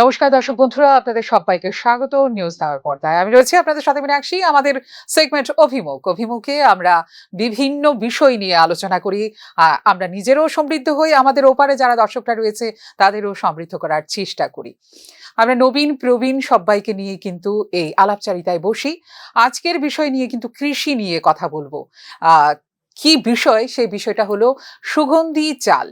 নমস্কার দর্শক বন্ধুরা, আপনাদের সবাইকে স্বাগত নিউজ দেওয়ার পর্দায়। আমি রয়েছি আপনাদের সাথে মিনাক্ষী, আমাদের সেগমেন্ট অভিমুখ। অভিমুখে আমরা বিভিন্ন বিষয় নিয়ে আলোচনা করি। আমরা নিজেরও সমৃদ্ধ হই, আমাদের ওপারে যারা দর্শকরা রয়েছে, তাদেরও সমৃদ্ধ করার চেষ্টা করি। আমরা নবীন, প্রবীণ সবাইকে নিয়ে কিন্তু এই আলাপচারিতায় বসি। আজকের বিষয় নিয়ে কিন্তু কৃষি নিয়ে কথা বলব। কি বিষয়? সেই বিষয়টা হলো সুগন্ধি চাল।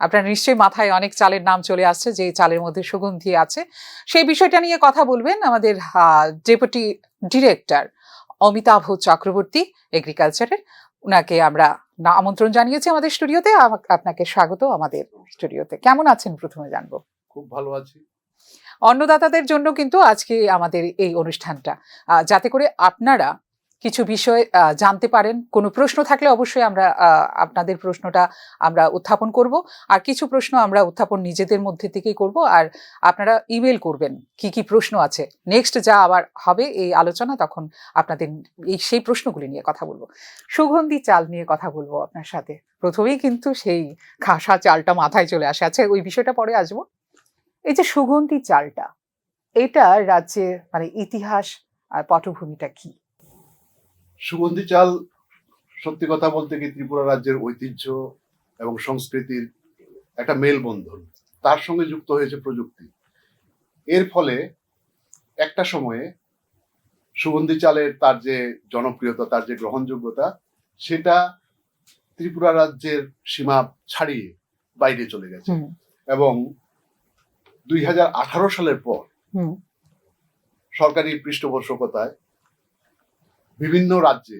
আপনার নিশ্চয়ই মাথায় অনেক চালের নাম চলে আসছে যে চালের মধ্যে সুগন্ধি আছে। সেই বিষয়টা নিয়ে কথা বলবেন আমাদের ডেপুটি ডিরেক্টর অমিতাভ চক্রবর্তী এগ্রিকালচারের। ওনাকে আমরা আমন্ত্রণ জানিয়েছি আমাদের স্টুডিওতে। আপনাকে স্বাগত আমাদের স্টুডিওতে। কেমন আছেন? প্রথমে জানব। খুব ভালো আছি। অন্নদাতাদের জন্য কিন্তু আজকে আমাদের এই অনুষ্ঠানটা। যাতে করে আপনারা কিছু বিষয় জানতে পারেন। কোনো প্রশ্ন থাকলে অবশ্যই আমরা আপনাদের প্রশ্নটা আমরা উত্থাপন করব। আর কিছু প্রশ্ন আমরা উত্থাপন নিজেদের মধ্যে থেকেই করব। আর আপনারা ইমেল করবেন, কি কি প্রশ্ন আছে। নেক্সট যা আবার হবে এই আলোচনা, তখন আপনাদের এই সেই প্রশ্নগুলি নিয়ে কথা বলব। সুগন্ধি চাল নিয়ে কথা বলব আপনার সাথে। প্রথমেই কিন্তু সেই খাসা চালটা মাথায় চলে আসে। আচ্ছা ওই বিষয়টা পরে আসব। এই যে সুগন্ধি চালটা, এটা রাজ্যে মানে ইতিহাস আর পটভূমিটা কি? সুগন্ধি চাল সত্যি কথা বলতে কি ত্রিপুরা রাজ্যের ঐতিহ্য এবং সংস্কৃতির একটা মেলবন্ধন। তার সঙ্গে যুক্ত হয়েছে প্রযুক্তি। এর ফলে একটা সময়ে সুগন্ধি চালের তার যে জনপ্রিয়তা তার যে গ্রহণযোগ্যতা সেটা ত্রিপুরা রাজ্যের সীমা ছাড়িয়ে বাইরে চলে গেছে। এবং দুই হাজার আঠারো সালের পর সরকারি পৃষ্ঠপোষকতায় বিভিন্ন রাজ্যে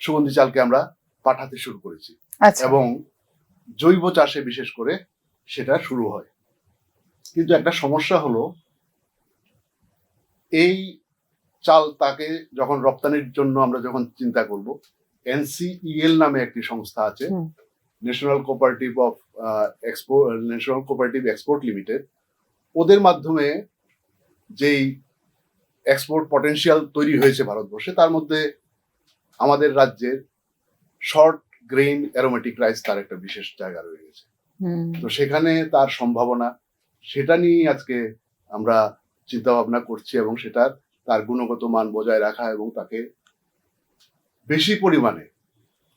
সুগন্ধি চালকে আমরা পাঠাতে শুরু করেছি। আচ্ছা। এবং জৈব চাষে বিশেষ করে সেটা শুরু হয়। কিন্তু একটা সমস্যা হলো এই চাল তাকে যখন রপ্তানির জন্য আমরা যখন চিন্তা করব এনসিইএল নামে একটি সংস্থা আছে national cooperative of export national cooperative export limited ওদের মাধ্যমে যেই এক্সপোর্ট পটেনশিয়াল তৈরি হয়েছে ভারতবর্ষে তার মধ্যে আমাদের রাজ্যের শর্ট গ্রেইন অ্যারোমেটিক রাইস তার একটা বিশেষ জায়গা রয়ে গেছে। তো সেখানে তার সম্ভাবনা সেটা নিয়েই আজকে আমরা চিন্তা ভাবনা করছি এবং সেটার তার গুণগত মান বজায় রাখা এবং তাকে বেশি পরিমাণে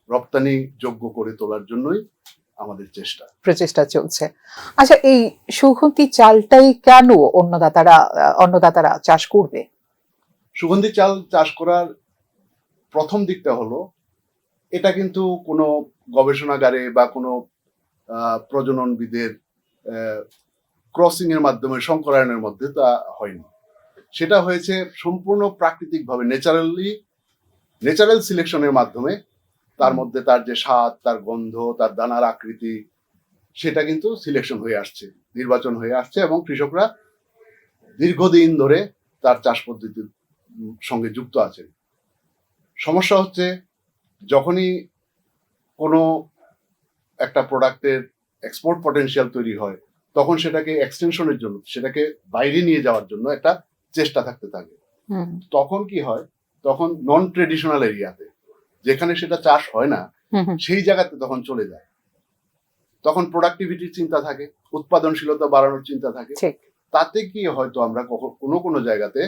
রপ্তানি যোগ্য করে তোলার জন্যই আমাদের চেষ্টা। প্রচেষ্টা চলছে। আচ্ছা এই সুগন্ধি চালটাই কেন অন্নদাতারা অন্নদাতারা চাষ করবে? সুগন্ধি চাল চাষ করার প্রথম দিকটা হলো, এটা কিন্তু কোনো গবেষণাগারে বা কোনো প্রজননবিদের ক্রসিং এর মাধ্যমে, সংকরায়নের মধ্যে তা হয়নি। সেটা হয়েছে সম্পূর্ণ প্রাকৃতিকভাবে ন্যাচারালি ন্যাচারাল সিলেকশনের মাধ্যমে, তার মধ্যে তার যে স্বাদ, তার গন্ধ, তার দানার আকৃতি, সেটা কিন্তু সিলেকশন হয়ে আসছে, নির্বাচন হয়ে আসছে এবং কৃষকরা দীর্ঘদিন ধরে তার চাষ পদ্ধতির সঙ্গে যুক্ত আছেন। সমস্যা হচ্ছে যখনই কোনো একটা প্রোডাক্টের এক্সপোর্ট পটেনশিয়াল তৈরি হয় তখন সেটাকে এক্সটেনশনের জন্য সেটাকে বাইরে নিয়ে যাওয়ার জন্য একটা চেষ্টা থাকতে থাকে। তখন কি হয়? তখন নন ট্রেডিশনাল এরিয়াতে যেখানে সেটা চাষ হয় না সেই জায়গাতে তখন চলে যায়। তখন প্রোডাক্টিভিটির চিন্তা থাকে উৎপাদনশীলতা বাড়ানোর চিন্তা থাকে। তাতে কি হয়তো আমরা কোনো কোনো জায়গাতে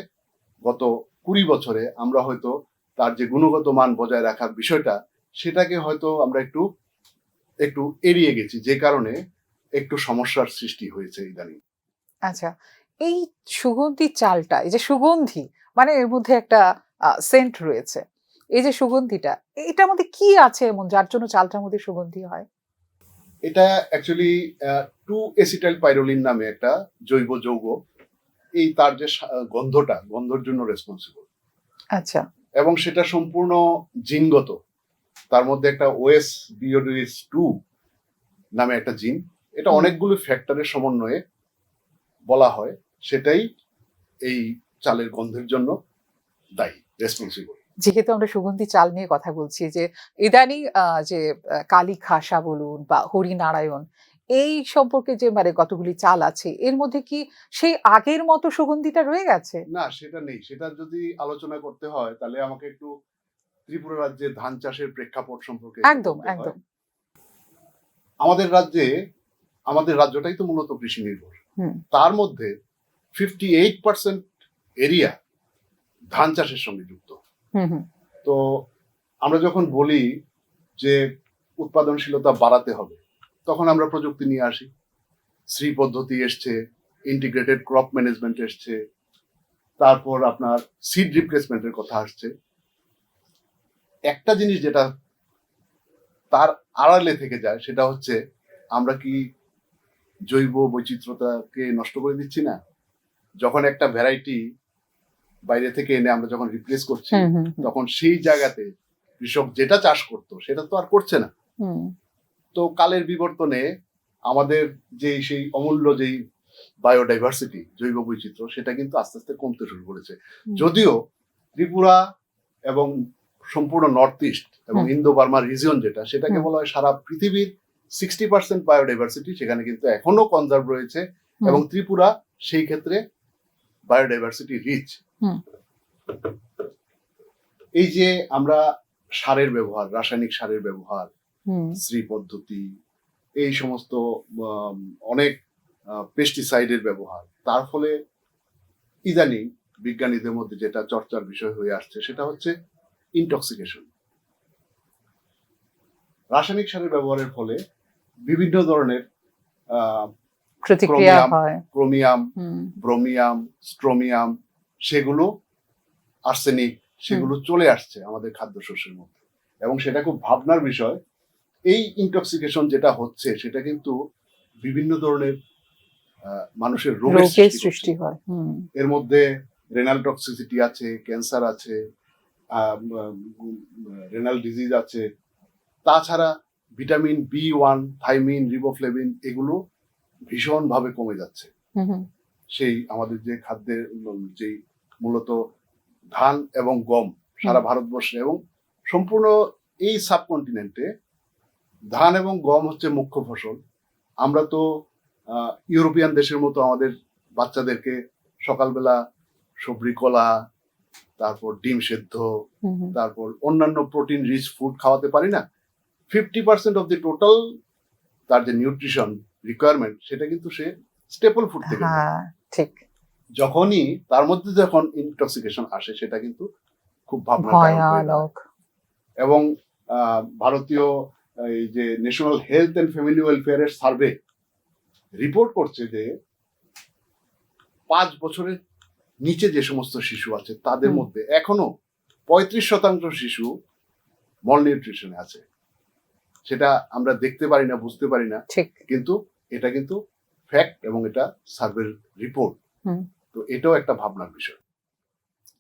গত কুড়ি বছরে আমরা হয়তো তার যে গুণগত মান বজায় রাখার বিষয়টা সেটাকে হয়তো আমরা একটু একটু এড়িয়ে গেছি যে কারণে একটু সমস্যার সৃষ্টি হয়েছে ইদানিং। আচ্ছা এই সুগন্ধি চালটা এই যে সুগন্ধি মানে এর মধ্যে একটা সেন্ট রয়েছে এই যে সুগন্ধিটা এটার মধ্যে কি আছে এমন যার জন্য চালটার মধ্যে সুগন্ধি হয়? এটা অ্যাকচুয়ালি টু এসিটাইল পাইরোলিন নামে একটা জৈব যৌগ এই তার যে গন্ধটা গন্ধর জন্য রেসপন্সিবল আচ্ছা। এবং সেটা সম্পূর্ণ জিনগত। তার মধ্যে একটা ওএস বিওডিএস টু নামে একটা জিন। এটা অনেকগুলো ফ্যাক্টরের সমন্বয়ে বলা হয়। সেটাই এই চালের গন্ধের জন্য দায়ী রেসপন্সিবল যেহেতু আমরা সুগন্ধি চাল নিয়ে কথা বলছি যে ইদানিং যে কালী খাসা বলুন বা হরিনারায়ণ এই সম্পর্কে যে মানে কতগুলি চাল আছে এর মধ্যে কি সেই আগের মতো সুগন্ধিটা রয়ে গেছে? না সেটা নেই। সেটা যদি আলোচনা করতে হয় তাহলে আমাকে একটু ত্রিপুরা রাজ্যের ধান চাষের প্রেক্ষাপট সম্পর্কে একদম একদম। আমাদের রাজ্যে আমাদের রাজ্যটাই তো মূলত কৃষি নির্ভর। তার মধ্যে ফিফটি এইট পার্সেন্ট এরিয়া ধান চাষের সঙ্গে যুক্ত। তো আমরা যখন বলি যে উৎপাদনশীলতা বাড়াতে হবে তখন আমরা প্রযুক্তি নিয়ে আসি। শ্রী পদ্ধতি এসছে ইন্টিগ্রেটেড ক্রপ ম্যানেজমেন্ট এসছে তারপর আপনার সিড রিপ্লেসমেন্টের কথা আসছে। একটা জিনিস যেটা তার আড়ালে থেকে যায় সেটা হচ্ছে আমরা কি জৈব বৈচিত্র্যতাকে নষ্ট করে দিচ্ছি না? যখন একটা ভ্যারাইটি বাইরে থেকে এনে আমরা যখন রিপ্লেস করছি তখন সেই জায়গাতে কৃষক যেটা চাষ করতো সেটা তো আর করছে না। তো কালের বিবর্তনে আমাদের যে সেই অমূল্য যেই বায়োডাইভার্সিটি জৈব বৈচিত্র্য সেটা কিন্তু আস্তে আস্তে কমতে শুরু করেছে। যদিও ত্রিপুরা এবং সম্পূর্ণ নর্থ ইস্ট এবং। ইন্দো বার্মা রিজিয়ন যেটা সেটাকে। বলা হয় সারা পৃথিবীর সিক্সটি পার্সেন্ট বায়োডাইভার্সিটি সেখানে কিন্তু এখনও কনজার্ভ রয়েছে এবং ত্রিপুরা সেই ক্ষেত্রে বায়োডাইভার্সিটি রিচ এই যে আমরা সারের ব্যবহার রাসায়নিক সারের ব্যবহার শ্রী পদ্ধতি এই সমস্ত অনেক পেস্টিসাইডের ব্যবহার। তার ফলে ইদানিং বিজ্ঞানীদের মধ্যে যেটা চর্চার বিষয় হয়ে আসছে সেটা হচ্ছে ইনটক্সিকেশন রাসায়নিক সারের ব্যবহারের ফলে বিভিন্ন ধরনের প্রতিক্রিয়া। হয়। ক্রোমিয়াম ব্রোমিয়াম স্ট্রোমিয়াম সেগুলো আর্সেনিক সেগুলো চলে আসছে আমাদের খাদ্যশস্যের মধ্যে। এবং সেটা খুব ভাবনার বিষয় এই ইনটক্সিকেশন যেটা হচ্ছে সেটা কিন্তু বিভিন্ন ধরনের মানুষের রোগের সৃষ্টি হয় এর মধ্যে রেনাল টক্সিসিটি আছে ক্যান্সার আছে রেনাল ডিজিজ আছে। তাছাড়া vitamin B one thiamine riboflavin এগুলো ভীষণভাবে কমে যাচ্ছে। সেই আমাদের যে খাদ্যের যেই মূলত ধান এবং গম সারা ভারতবর্ষে এবং সম্পূর্ণ এই সাবকন্টিনেন্টে ধান এবং গম হচ্ছে মুখ্য ফসল। আমরা তো ইউরোপিয়ান দেশের মতো আমাদের বাচ্চাদেরকে সকালবেলা সবরি কলা তারপর ডিম সেদ্ধ। তারপর অন্যান্য প্রোটিন রিচ ফুড খাওয়াতে পারি না। Fifty percent of the total তার যে নিউট্রিশন রিকোয়ারমেন্ট সেটা কিন্তু সে স্টেপল ফুড থেকে হ্যাঁ ঠিক। যখনই তার মধ্যে যখন ইনটক্সিকেশন আসে সেটা কিন্তু খুব। ভয়ানক। এবং আহ, ভারতীয় এই যে ন্যাশনাল হেলথ এন্ড ফ্যামিলি ওয়েলফেয়ারের সার্ভে রিপোর্ট করছে যে পাঁচ বছরের নিচে যে সমস্ত শিশু আছে তাদের মধ্যে এখনও পঁয়ত্রিশ শতাংশ শিশু মল নিউট্রিশনে আছে। সেটা আমরা দেখতে পারি না বুঝতে পারি না। কিন্তু এটা কিন্তু ফ্যাক্ট এবং এটা সার্ভের রিপোর্ট। তো এটাও একটা ভাবনার বিষয়।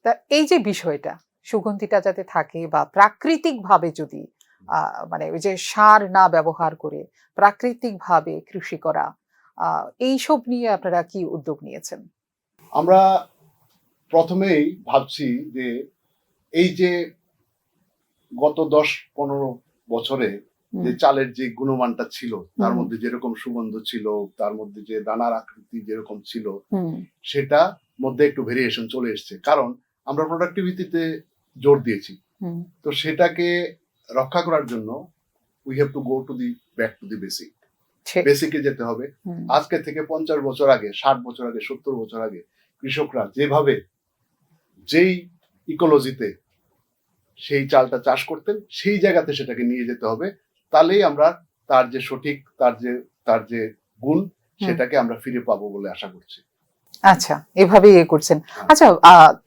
তা এই যে বিষয়টা সুগন্ধিটা যাতে থাকে বা প্রাকৃতিক ভাবে যদি মানে ওই যে সার না ব্যবহার করে প্রাকৃতিক ভাবে কৃষি করা এইসব নিয়ে আপনারা কি উদ্যোগ নিয়েছেন? আমরা প্রথমেই ভাবছি যে এই যে গত দশ পনেরো বছরে যে চালের যে গুণমানটা ছিল তার মধ্যে যেরকম সুগন্ধ ছিল তার মধ্যে যে দানার আকৃতি যেরকম ছিল সেটা মধ্যে একটু ভেরিয়েশন চলে এসছে। কারণ আমরা প্রোডাক্টিভিটিতে জোর দিয়েছি। তো সেটাকে রক্ষা করার জন্য we have to go to the back to the basic বেসিকে যেতে হবে। আজকে থেকে পঞ্চাশ বছর আগে ষাট বছর আগে সত্তর বছর আগে কৃষকরা যেভাবে যেই ইকোলজিতে সেই চালটা চাষ করতেন সেই জায়গাতে সেটাকে নিয়ে যেতে হবে। তাহলেই আমরা তার যে সঠিক তার যে তার যে গুণ সেটাকে আমরা ফিরে পাবো বলে আশা করছি। আচ্ছা এভাবে ইয়ে করছেন। আচ্ছা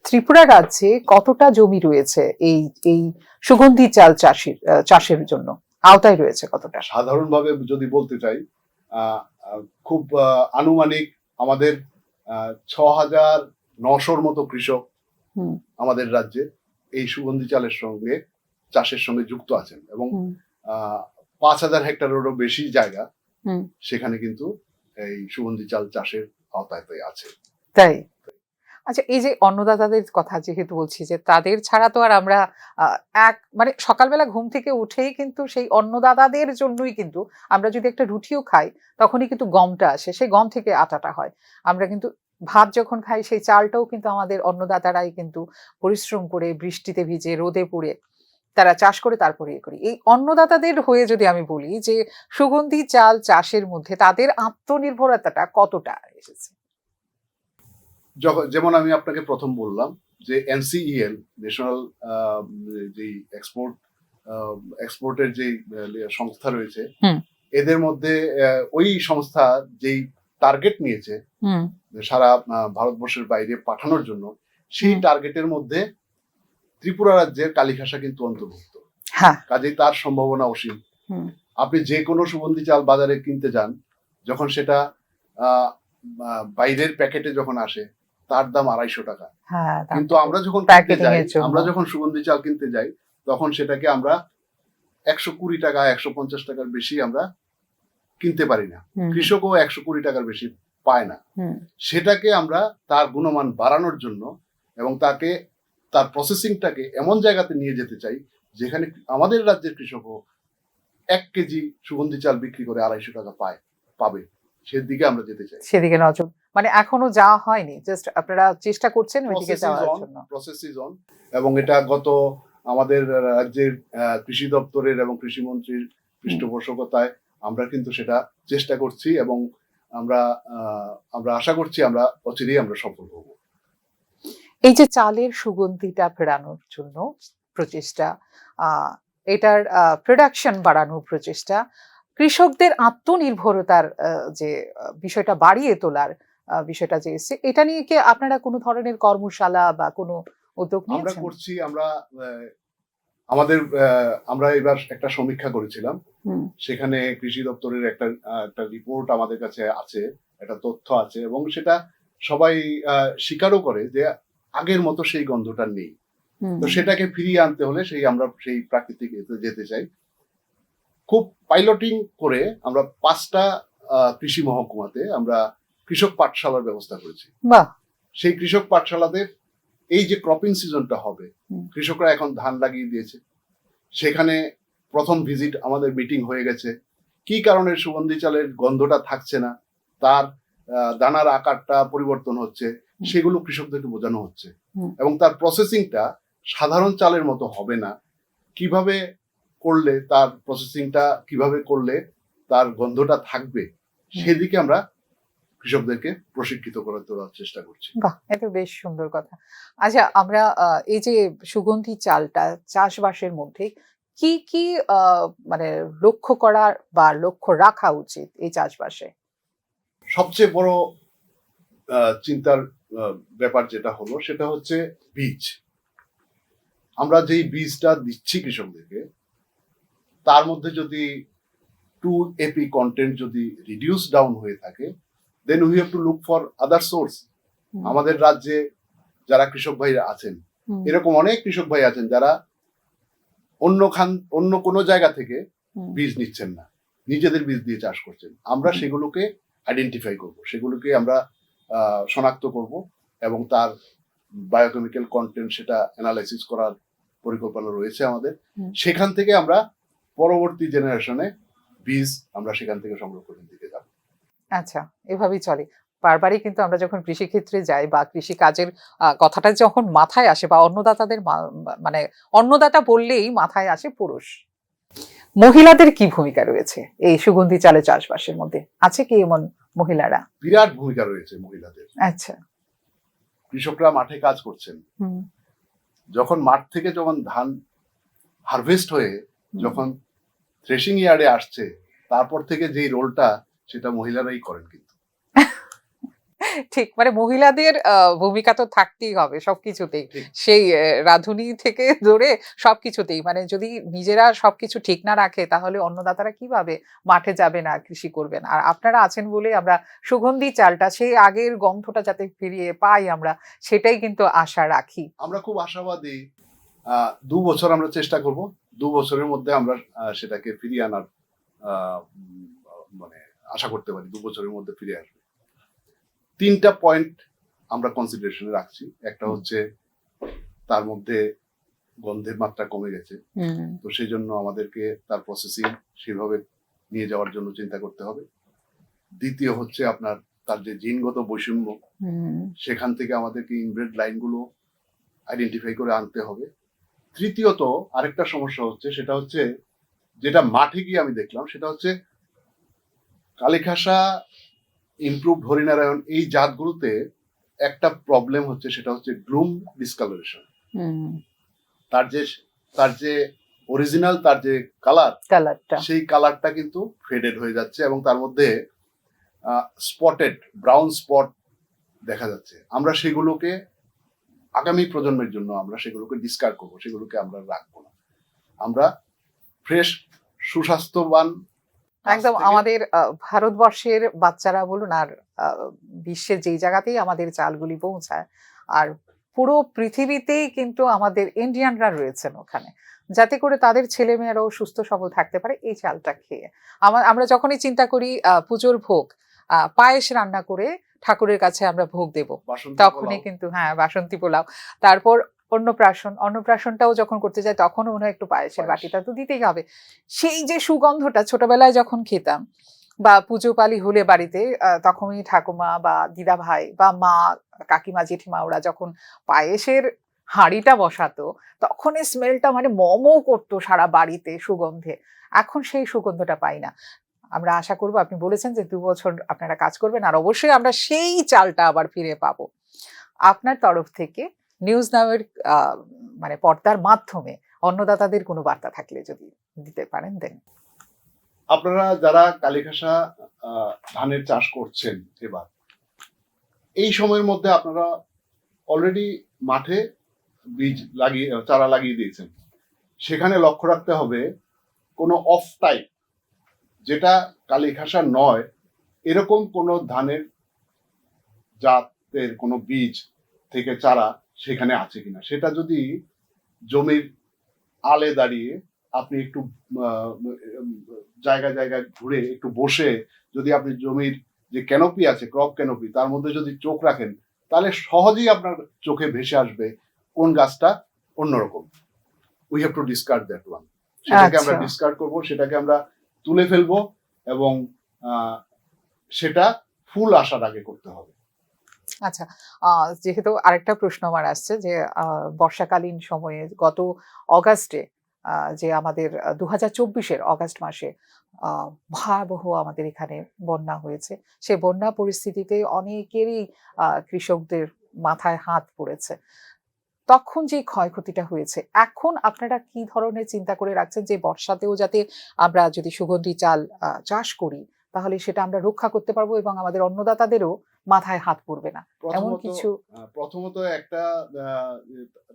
ত্রিপুরা রাজ্যে কতটা জমি রয়েছে এই এই সুগন্ধি চাল চাষের চাষের জন্য আওতায় রয়েছে কতটা সাধারণভাবে যদি বলতে চাই খুব আনুমানিক আমাদের ছ হাজার নশোর মতো কৃষক। আমাদের রাজ্যে এই সুগন্ধি চালের সঙ্গে চাষের সঙ্গে যুক্ত আছেন এবং আহ, পাঁচ হাজার হেক্টরেরও বেশি জায়গা। সেখানে কিন্তু এই সুগন্ধি চাল চাষের আওতায় আছে। তাই? আচ্ছা এই যে অন্নদাতাদের কথা যেহেতু বলছি যে তাদের ছাড়া তো আর আমরা এক মানে সকালবেলা ঘুম থেকে উঠেই কিন্তু সেই অন্নদাতাদের জন্যই কিন্তু আমরা যদি একটা রুটিও খাই, তখনই কিন্তু গমটা আসে। সেই গম থেকে আটাটা হয়। আমরা কিন্তু ভাত যখন খাই, সেই চালটাও কিন্তু আমাদের অন্নদাতারাই কিন্তু পরিশ্রম করে বৃষ্টিতে ভিজে, রোদে পুড়ে তারা চাষ করে তারপরে ইয়ে করি। এই অন্নদাতাদের হয়ে যদি আমি বলি যে সুগন্ধি চাল চাষের মধ্যে তাদের আত্মনির্ভরতাটা কতটা এসেছে? যেমন আমি আপনাকে প্রথম বললাম যে এনসিইএল ন্যাশনাল যে এক্সপোর্ট এক্সপোর্টের যে সংস্থা রয়েছে। এদের মধ্যে ওই সংস্থা যেই টার্গেট নিয়েছে সারা ভারতবর্ষের বাইরে পাঠানোর জন্য সেই টার্গেটের মধ্যে ত্রিপুরা রাজ্যের কালীঘাসা কিন্তু অন্তর্ভুক্ত। হ্যাঁ। কাজেই তার সম্ভাবনা অসীম। আপনি যে কোনো সুগন্ধি চাল বাজারে কিনতে যান যখন সেটা বাইরের প্যাকেটে যখন আসে তার দাম আড়াইশো টাকা। হ্যাঁ কিন্তু আমরা যখন কিনতে যাই আমরা যখন সুগন্ধি চাল কিনতে যাই তখন সেটাকে আমরা একশো কুড়ি টাকা একশো পঞ্চাশ টাকার বেশি আমরা কিনতে পারি না। কৃষকও একশো কুড়ি টাকার বেশি পায় না। সেটাকে আমরা তার গুণমান বাড়ানোর জন্য এবং তাকে তার প্রসেসিংটাকে এমন জায়গাতে নিয়ে যেতে চাই যেখানে আমাদের রাজ্যের কৃষকও এক কেজি সুগন্ধি চাল বিক্রি করে আড়াইশো টাকা পায় পাবে। সেদিকে আমরা যেতে চাই। সেদিকে নজর। মানে এখনও যাওয়া হয়নি জাস্ট আপনারা চেষ্টা করছেন ওইদিকে যাওয়ার জন্য। প্রসেস ইজ অন এবং এটা গত আমাদের রাজ্যের কৃষি দপ্তরের এবং কৃষিমন্ত্রীর পৃষ্ঠপোষকতায় আমরা কিন্তু সেটা চেষ্টা করছি এবং আমরা আহ, আমরা আশা করছি আমরা অচিরেই আমরা সফল হব। এই যে চালের সুগন্ধিটা ফেরানোর জন্য প্রচেষ্টা আহ, এটার প্রোডাকশন বাড়ানোর প্রচেষ্টা কৃষকদের আত্মনির্ভরতার আহ, যে বিষয়টা বাড়িয়ে তোলার আহ, বিষয়টা যে এসছে এটা নিয়ে কি আপনারা কোনো ধরনের কর্মশালা বা কোনো উদ্যোগ আমরা করছি আমরা আহ, আমাদের আহ, আমরা এবার একটা সমীক্ষা করেছিলাম। হুম, সেখানে কৃষি দপ্তরের একটা একটা রিপোর্ট আমাদের কাছে আছে একটা তথ্য আছে এবং সেটা সবাই আহ, স্বীকারও করে যে আগের মতো সেই গন্ধটা নেই। তো সেটাকে ফিরিয়ে আনতে হলে সেই আমরা সেই প্রাকৃতিক যেতে চাই। খুব পাইলটিং করে আমরা পাঁচটা কৃষি মহকুমাতে আমরা কৃষক পাঠশালার ব্যবস্থা করেছি। সেই কৃষক পাঠশালাতে এই যে ক্রপিং সিজনটা হবে কৃষকরা এখন ধান লাগিয়ে দিয়েছে। সেখানে প্রথম ভিজিট আমাদের মিটিং হয়ে গেছে। কি কারণে সুগন্ধি চালের গন্ধটা থাকছে না? তার দানার আকারটা পরিবর্তন হচ্ছে। সেগুলো কৃষকদেরকে বোঝানো হচ্ছে। এবং তার প্রসেসিংটা সাধারণ চালের মতো হবে না। কীভাবে করলে তার প্রসেসিংটা কীভাবে করলে তার গন্ধটা থাকবে সেদিকে আমরা কৃষকদেরকে প্রশিক্ষিত করে তোলার চেষ্টা করছি। বাহ এটা বেশ সুন্দর কথা। আচ্ছা আমরা এই যে সুগন্ধি চালটা চাষবাসের মধ্যে কি কি মানে লক্ষ্য করা বা লক্ষ্য রাখা উচিত এই চাষবাসে? সবচেয়ে বড় চিন্তার ব্যাপার যেটা হলো সেটা হচ্ছে বীজ। আমরা যেই বীজটা দিচ্ছি কৃষকদেরকে তার মধ্যে যদি টু এপি কন্টেন্ট যদি রিডিউস ডাউন হয়ে থাকে then we have to look for other source আমাদের রাজ্যে যারা কৃষক ভাইরা আছেন এরকম অনেক কৃষক ভাই আছেন যারা অন্য খান অন্য কোনো জায়গা থেকে বীজ নিচ্ছেন না নিজেদের বীজ দিয়ে চাষ করছেন। আমরা সেগুলোকে আইডেন্টিফাই করব। সেগুলোকে আমরা শনাক্ত করব এবং তার বায়োকেমিক্যাল কন্টেন্ট সেটা অ্যানালাইসিস করার পরিকল্পনা রয়েছে আমাদের। সেখান থেকে আমরা পরবর্তী জেনারেশনে বীজ আমরা সেখান থেকে সংগ্রহ করে দিতে যাব। আচ্ছা এভাবেই চলে। বারবারই কিন্তু আমরা যখন কৃষি ক্ষেত্রে যাই বা কৃষি কাজের কথাটা যখন মাথায় আসে বা অন্নদাতাদের মানে অন্নদাতা বললেই মাথায় আসে পুরুষ। মহিলাদের কি ভূমিকা রয়েছে এই সুগন্ধি চালে চাষবাসের মধ্যে? আছে কি এমন মহিলারা। বিরাট ভূমিকা রয়েছে মহিলাদের। আচ্ছা। কৃষকরা মাঠে কাজ করছেন। যখন মাঠ থেকে যখন ধান হারভেস্ট হয়ে যখন থ্রেশিং ইয়ার্ডে আসছে তারপর থেকে যেই রোলটা সেটা মহিলারাই করেন কিন্তু। ঠিক মানে মহিলাদের আহ, ভূমিকা তো থাকতেই হবে সবকিছুতেই। সেই রাঁধুনি থেকে ধরে সবকিছুতেই। মানে যদি নিজেরা সবকিছু ঠিক না রাখে তাহলে অন্নদাতারা কীভাবে মাঠে যাবে না কৃষি করবেন আর আপনারা আছেন বলে আমরা সুগন্ধি চালটা সেই আগের গন্ধটা যাতে ফিরিয়ে পাই আমরা সেটাই কিন্তু আশা রাখি। আমরা খুব আশাবাদী আহ, দু বছর আমরা চেষ্টা করব দু বছরের মধ্যে আমরা সেটাকে ফিরিয়ে আনার আহ, মানে আশা করতে পারি দু বছরের মধ্যে ফিরে আসবে। তিনটা পয়েন্ট আমরা কনসিডারেশনে রাখছি। একটা হচ্ছে তার মধ্যে গন্ধের মাত্রা কমে গেছে। তো সেই জন্য আমাদেরকে তার প্রসেসিং সেভাবে নিয়ে যাওয়ার জন্য চিন্তা করতে হবে। দ্বিতীয় হচ্ছে আপনার তার যে জিনগত বৈষম্য সেখান থেকে আমাদেরকে ইনব্রেড লাইনগুলো আইডেন্টিফাই করে আনতে হবে। তৃতীয়ত আরেকটা সমস্যা হচ্ছে সেটা হচ্ছে যেটা মাঠে গিয়ে আমি দেখলাম সেটা হচ্ছে কালিখাসা ইমপ্রুভ হরিনারায়ণ এই জাতগুলোতে একটা প্রবলেম হচ্ছে সেটা হচ্ছে গ্লুম ডিসকালারেশন তার যে তার যে অরিজিনাল তার যে কালার কালারটা সেই কালারটা কিন্তু ফেডেড হয়ে যাচ্ছে এবং তার মধ্যে স্পটেড ব্রাউন স্পট দেখা যাচ্ছে। আমরা সেগুলোকে আগামী প্রজন্মের জন্য আমরা সেগুলোকে ডিসকার্ড করব সেগুলোকে আমরা রাখব না। আমরা ফ্রেশ সুস্বাস্থ্যবান একদম আমাদের ভারতবর্ষের বাচ্চারা বলুন আর বিশ্বের যেই জায়গাতেই আমাদের চালগুলি পৌঁছায় আর পুরো পৃথিবীতেই কিন্তু আমাদের ইন্ডিয়ানরা রয়েছেন ওখানে। যাতে করে তাদের ছেলেমেয়েরাও সুস্থ সবল থাকতে পারে এই চালটা খেয়ে। আমার আমরা যখনই চিন্তা করি আহ, পুজোর ভোগ আহ, পায়েস রান্না করে ঠাকুরের কাছে আমরা ভোগ দেব তখনই কিন্তু হ্যাঁ বাসন্তী পোলাও। তারপর অন্নপ্রাশন অন্নপ্রাশনটাও যখন করতে যায় তখনও মনে হয় একটু পায়েসের পায়েস। বাটিটা তো দিতেই হবে। সেই যে সুগন্ধটা ছোটবেলায় যখন খেতাম বা পুজো পালি হলে বাড়িতে তখনই ঠাকুমা বা দিদা ভাই বা মা কাকিমা জেঠিমা ওরা যখন পায়েসের হাঁড়িটা বসাতো তখন এই স্মেলটা মানে মমো করতো সারা বাড়িতে সুগন্ধে। এখন সেই সুগন্ধটা পাই না। আমরা আশা করব আপনি বলেছেন যে দু বছর আপনারা কাজ করবেন আর অবশ্যই আমরা সেই চালটা আবার ফিরে পাবো। আপনার তরফ থেকে নিউজ নামের মানে পর্দার মাধ্যমে অন্নদাতাদের কোনো বার্তা থাকলে যদি দিতে পারেন দেন। আপনারা যারা কালিখাসা আহ, ধানের চাষ করছেন এবার এই সময়ের মধ্যে আপনারা অলরেডি মাঠে বীজ লাগিয়ে চারা লাগিয়ে দিয়েছেন। সেখানে লক্ষ্য রাখতে হবে কোনো অফ টাইপ যেটা কালিখাসা নয় এরকম কোনো ধানের জাতের কোনো বীজ থেকে চারা সেখানে আছে কিনা। সেটা যদি জমির আলে দাঁড়িয়ে আপনি একটু উম, জায়গায় ঘুরে একটু বসে যদি আপনি জমির যে ক্যানোপি আছে ক্রপ ক্যানোপি তার মধ্যে যদি চোখ রাখেন তাহলে সহজেই আপনার চোখে ভেসে আসবে কোন গাছটা অন্যরকম। We have to discard that one সেটাকে আমরা আচ্ছা। ডিসকার্ড করব সেটাকে আমরা তুলে ফেলব এবং আহ, সেটা ফুল আসার আগে করতে হবে। আচ্ছা যেহেতু আরেকটা প্রশ্ন আমার আসছে যে বর্ষাকালীন সময়ে গত অগাস্টে যে আমাদের দু হাজার চব্বিশের অগাস্ট মাসে ভয়াবহ আমাদের এখানে বন্যা হয়েছে। সে বন্যা পরিস্থিতিতে অনেকেরই কৃষকদের মাথায় হাত পড়েছে। তখন যে ক্ষয়ক্ষতিটা হয়েছে, এখন আপনারা কি ধরনের চিন্তা করে রাখছেন যে, বর্ষাতেও যাতে আমরা যদি সুগন্ধি চাল চাষ করি, তাহলে সেটা আমরা রক্ষা করতে পারব এবং আমাদের অন্নদাতাদেরও মাথায় হাত পড়বে না। এমন কিছু প্রথমত একটা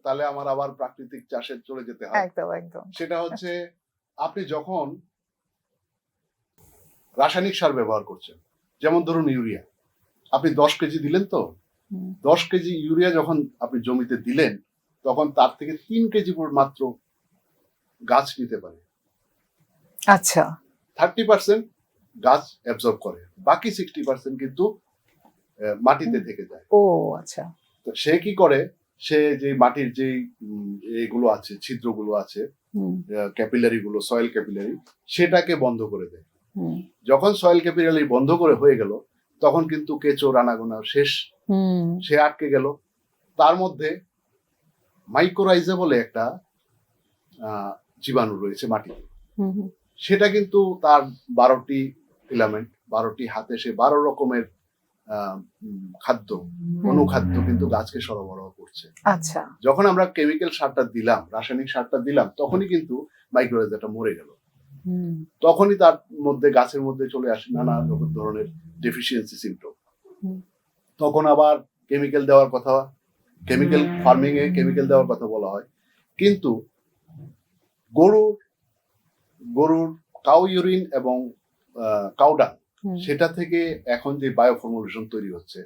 তাহলে আমার আবার প্রাকৃতিক চাষে চলে যেতে হয়। একদম একদম। সেটা হচ্ছে আপনি যখন রাসায়নিক সার ব্যবহার করছেন যেমন ধরুন ইউরিয়া আপনি দশ কেজি দিলেন তো? দশ কেজি ইউরিয়া যখন আপনি জমিতে দিলেন তখন তার থেকে তিন কেজি মাত্র গাছ নিতে পারে। আচ্ছা। থার্টি পার্সেন্ট গাছ অ্যাবজর্ব করে বাকি সিক্সটি পার্সেন্ট কিন্তু মাটিতে থেকে যায়। ও আচ্ছা। তো সে কি করে? সে যে মাটির যে এগুলো আছে ছিদ্রগুলো আছে ক্যাপিলারি গুলো সয়েল ক্যাপিলারি সেটাকে বন্ধ করে দেয়। যখন সয়েল ক্যাপিলারি বন্ধ করে হয়ে গেল তখন কিন্তু কেঁচো রানাগোনা শেষ। হুম। সে আটকে গেল। তার মধ্যে মাইক্রোরাইজা বলে একটা আহ, জীবাণু রয়েছে মাটিতে। সেটা কিন্তু তার বারোটি ফিলামেন্ট বারোটি হাতে সে বারো রকমের খাদ্য অনুখাদ্য কিন্তু গাছকে সরবরাহ করছে। আচ্ছা। যখন আমরা কেমিক্যাল সারটা দিলাম রাসায়নিক সারটা দিলাম তখনই কিন্তু মাইক্রোরাইজাটা মরে গেল। তখনই তার মধ্যে গাছের মধ্যে চলে আসে নানা রকম ধরনের ডেফিসিয়েন্সি সিমটম তখন আবার কেমিক্যাল দেওয়ার কথা কেমিক্যাল ফার্মিং এ কেমিক্যাল দেওয়ার কথা বলা হয়। কিন্তু গরুর গরুর কাউ ইউরিন এবং কাউডাং সেটা থেকে এখন যে বায়ো ফর্মুলেশন তৈরি হচ্ছে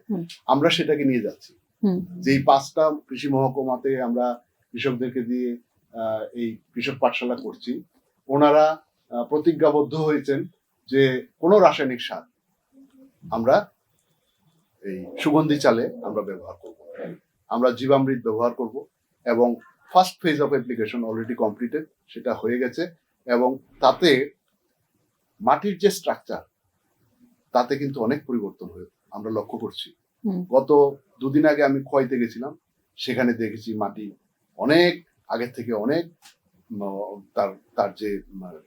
আমরা সেটাকে নিয়ে যাচ্ছি। যেই পাঁচটা কৃষি মহকুমাতে আমরা কৃষকদেরকে দিয়ে এই কৃষক পাঠশালা করছি ওনারা প্রতিজ্ঞাবদ্ধ হয়েছেন যে কোনো রাসায়নিক সার আমরা এই সুগন্ধি চালে আমরা ব্যবহার করব। আমরা জীবামৃত ব্যবহার করব এবং first phase of application already completed সেটা হয়ে গেছে এবং তাতে মাটির যে স্ট্রাকচার তাতে কিন্তু অনেক পরিবর্তন হয়ে আমরা লক্ষ্য করছি। গত দুদিন আগে আমি খোয়াইতে গেছিলাম। সেখানে দেখেছি মাটি অনেক আগের থেকে অনেক তার তার যে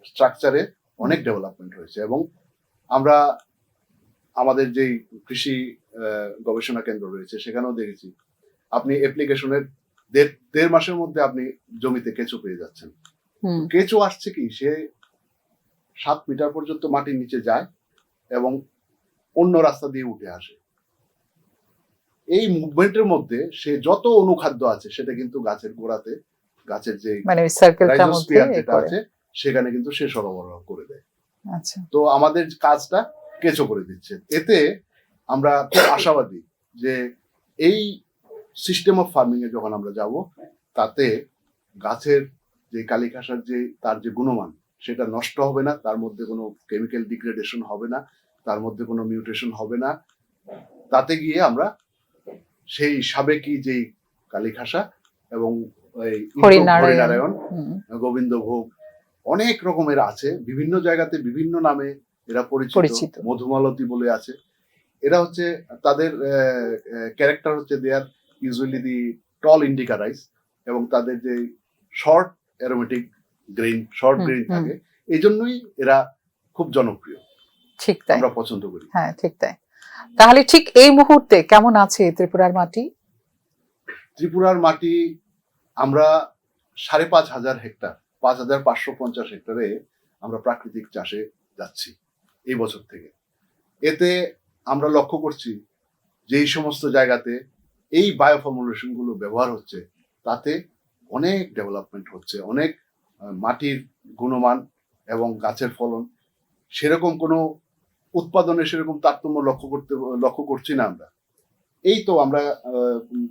স্ট্রাকচারে অনেক ডেভেলপমেন্ট হয়েছে এবং আমরা আমাদের যেই কৃষি গবেষণা কেন্দ্র রয়েছে সেখানেও দেখেছি। আপনি অ্যাপ্লিকেশনের দেড় দেড় মাসের মধ্যে আপনি জমিতে কেঁচো পেয়ে যাচ্ছেন। কেঁচো আসছে কি? সে সাত মিটার পর্যন্ত মাটির নিচে যায় এবং অন্য রাস্তা দিয়ে উঠে আসে। এই মুভমেন্টের মধ্যে সে যত অনুখাদ্য আছে সেটা কিন্তু গাছের গোড়াতে গাছের যে মানে যেটা আছে সেখানে কিন্তু সে সরবরাহ করে দেয়। আচ্ছা। তো আমাদের কাজটা কেঁচো করে দিচ্ছে। এতে আমরা খুব আশাবাদী যে এই সিস্টেম অফ ফার্মিং এ যখন আমরা যাব তাতে গাছের যে কালিকাসার যে তার যে গুণমান সেটা নষ্ট হবে না তার মধ্যে কোনো কেমিক্যাল ডিগ্রেডেশন হবে না। তার মধ্যে কোনো মিউটেশন হবে না। তাতে গিয়ে আমরা সেই সাবেকি যেই কালিখাসা এবং হরিনারায়ণ। গোবিন্দ ভোগ অনেক রকমের আছে। বিভিন্ন জায়গাতে বিভিন্ন নামে এরা পরিচিত। মধুমালতী বলে আছে। এরা হচ্ছে তাদের ক্যারেক্টার হচ্ছে their usually the tall indica rice এবং তাদের যে short aromatic grain short hmm. থাকে। এই জন্যই এরা খুব জনপ্রিয়। ঠিক তাই। আমরা পছন্দ করি। হ্যাঁ ঠিক তাই। তাহলে ঠিক এই মুহূর্তে কেমন আছে ত্রিপুরার মাটি? ত্রিপুরার মাটি আমরা সাড়ে পাঁচ হাজার হেক্টর পাঁচ হাজার পাঁচশো পঞ্চাশ হেক্টরে আমরা প্রাকৃতিক চাষে যাচ্ছি এই বছর থেকে। এতে আমরা লক্ষ্য করছি যে এই সমস্ত জায়গাতে এই বায়োফর্মুলেশনগুলো ব্যবহার হচ্ছে তাতে অনেক ডেভেলপমেন্ট হচ্ছে অনেক মাটির গুণমান এবং গাছের ফলন সেরকম কোনো উৎপাদনে সেরকম তারতম্য লক্ষ্য করতে লক্ষ্য করছি না আমরা। এই তো আমরা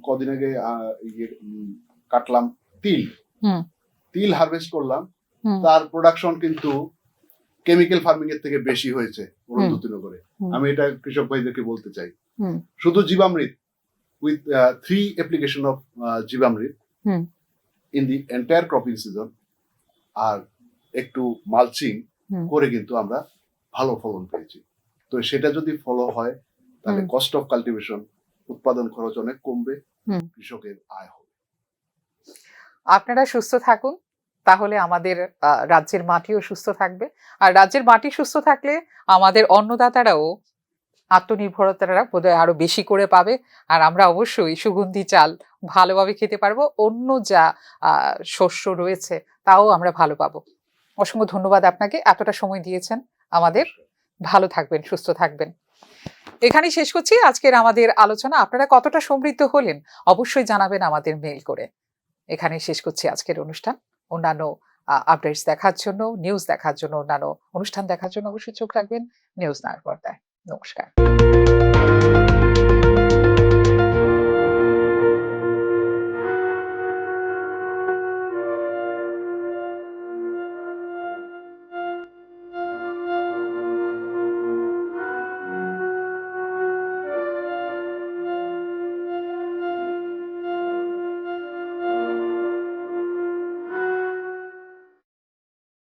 কদিন আগে ইয়ে, কাটলাম তিল। তিল হারভেস্ট করলাম। তার প্রোডাকশন কিন্তু কেমিক্যাল ফার্মিং এর থেকে বেশি হয়েছে হুম। আমি এটা কৃষক ভাইদেরকে বলতে চাই। শুধু জীবামৃত with three application of জীবামৃত। In the entire cropping season আর একটু মালচিং করে কিন্তু আমরা ভালো ফলন পেয়েছি। তো সেটা যদি ফলো হয় তাহলে কস্ট অফ কাল্টিভেশন উৎপাদন খরচ অনেক কমবে কৃষকের আয় হবে। আপনারা সুস্থ থাকুন তাহলে আমাদের রাজ্যের মাটিও সুস্থ থাকবে। আর রাজ্যের মাটি সুস্থ থাকলে আমাদের অন্নদাতারাও আত্মনির্ভরতারা বোধহয় আরও বেশি করে পাবে। আর আমরা অবশ্যই সুগন্ধি চাল ভালোভাবে খেতে পারব। অন্য যা শস্য রয়েছে তাও আমরা ভালো পাবো। অসংখ্য ধন্যবাদ আপনাকে এতটা সময় দিয়েছেন আমাদের। ভালো থাকবেন, সুস্থ থাকবেন। এখানেই শেষ করছি। আজকের আমাদের আলোচনা, আপনারা কতটা সমৃদ্ধ হলেন অবশ্যই জানাবেন আমাদের মেইল করে। এখানেই শেষ করছি আজকের অনুষ্ঠান। অন্যান্য আপডেটস দেখার জন্য নিউজ দেখার জন্য, অন্যান্য অনুষ্ঠান দেখার জন্য অবশ্যই চোখ রাখবেন। নিউজ নার পর্দায়। নমস্কার।